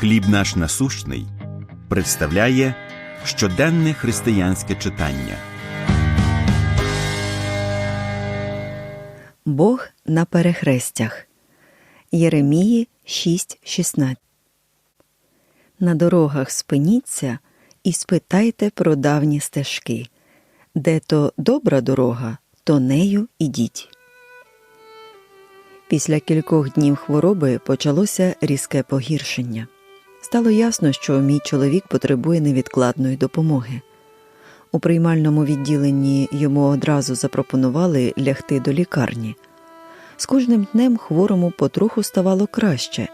Хліб наш насущний представляє щоденне християнське читання. Бог на перехрестях. Єремії 6.16 На дорогах спиніться і спитайте про давні стежки. Де то добра дорога, то нею ідіть. Після кількох днів хвороби почалося різке погіршення. Стало ясно, що мій чоловік потребує невідкладної допомоги. У приймальному відділенні йому одразу запропонували лягти до лікарні. З кожним днем хворому потроху ставало краще,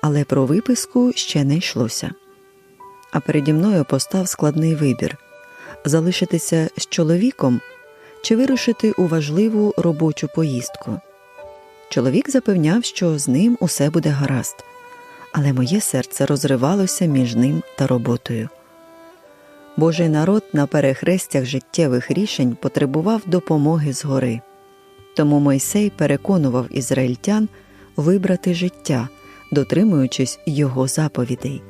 але про виписку ще не йшлося. А переді мною постав складний вибір залишитися з чоловіком чи вирушити у важливу робочу поїздку. Чоловік запевняв, що з ним усе буде гаразд, але моє серце розривалося між ним та роботою. Божий народ на перехрестях життєвих рішень потребував допомоги згори. Тому Мойсей переконував ізраїльтян вибрати життя, дотримуючись його заповідей.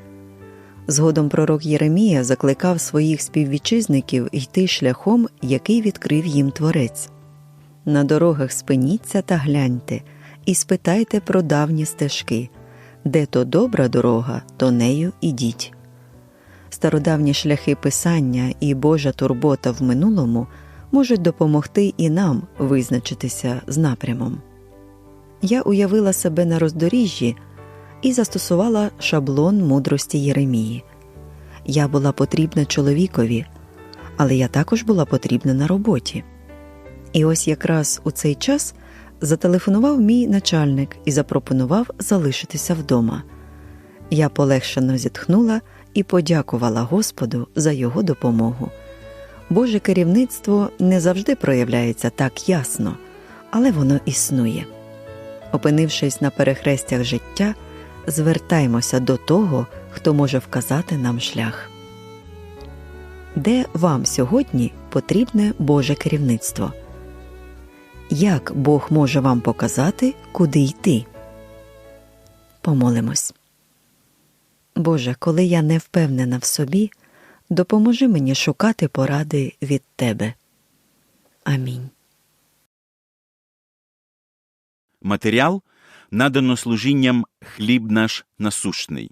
Згодом пророк Єремія закликав своїх співвітчизників йти шляхом, який відкрив їм творець. На дорогах спиніться та гляньте, і спитайте про давні стежки де то добра дорога, то нею ідіть. Стародавні шляхи писання і Божа турбота в минулому можуть допомогти і нам визначитися з напрямом. Я уявила себе на роздоріжжі і застосувала шаблон мудрості Єремії. Я була потрібна чоловікові, але я також була потрібна на роботі. І ось якраз у цей час зателефонував мій начальник і запропонував залишитися вдома. Я полегшено зітхнула і подякувала Господу за його допомогу. Боже керівництво не завжди проявляється так ясно, але воно існує. Опинившись на перехрестях життя, звертаймося до того, хто може вказати нам шлях. Де вам сьогодні потрібне Боже керівництво? Як Бог може вам показати, куди йти? Помолимось. Боже, коли я не впевнена в собі, допоможи мені шукати поради від Тебе. Амінь. Матеріал надано служінням хліб наш насущний.